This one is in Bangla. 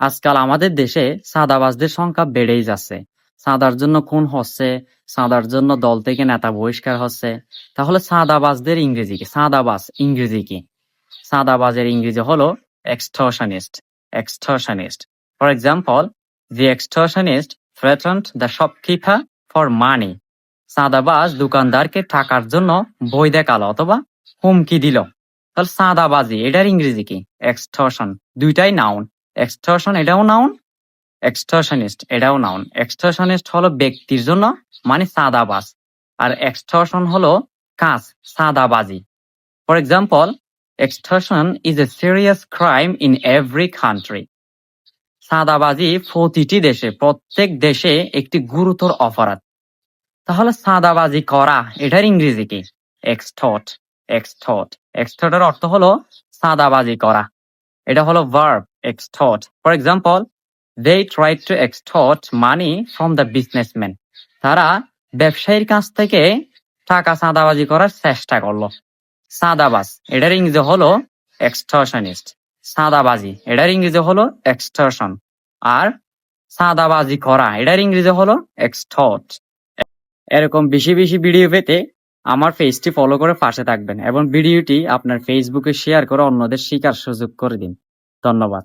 আজকাল আমাদের দেশে চাঁদাবাজদের সংখ্যা বেড়েই যাচ্ছে। চাঁদার জন্য খুন হচ্ছে চাঁদার জন্য দল থেকে নেতা বহিষ্কার হচ্ছে। তাহলে চাঁদাবাজদের ইংরেজি কি? চাঁদাবাজ ইংরেজি কি? চাঁদাবাজের ইংরেজি হলো extortionist extortionist for example the extortionist threatened the shopkeeper for money চাঁদাবাজ দোকানদারকে টাকার জন্য বই দেখাল অথবা হুমকি দিল। তাহলে চাঁদাবাজি এটার ইংরেজি কি? এক্সটর্শন দুইটাই নাউন এক্সটর্শন এটাও নাউন এক্সটর্শনিস্ট এটাও নাউন এক্সটর্শনিস্ট হলো ব্যক্তির জন্য মানে চাঁদাবাজ আর এক্সটর্শন হলো কাজ চাঁদাবাজি for example extortion is a serious crime in every country চাঁদাবাজি প্রতিটি দেশে, প্রত্যেক দেশে একটি গুরুতর অপরাধ। তাহলে চাঁদাবাজি করা, এটার ইংরেজি কি? এক্সটর্ট এক্সটর্ট এক্সটর্টের অর্থ হলো চাঁদাবাজি করা। এটা হলো verb extort for example they try to extort money from the businessman তারা ব্যবসায়ীর কাছ থেকে টাকা চাঁদাবাজি করার চেষ্টা করল। চাঁদাবাজ, এটার ইংরেজি হলো এক্সটর্শনিস্ট চাঁদাবাজি, এটার ইংরেজি হলো এক্সটর্শন আর চাঁদাবাজি করা, এটার ইংরেজি হলো এক্সটর্ট এরকম বেশি বেশি ভিডিও পেতে আমার পেজটি ফলো করে পাশে থাকবেন এবং ভিডিওটি আপনার ফেসবুকে শেয়ার করে অন্যদের শেখার সুযোগ করে দিন। ধন্যবাদ।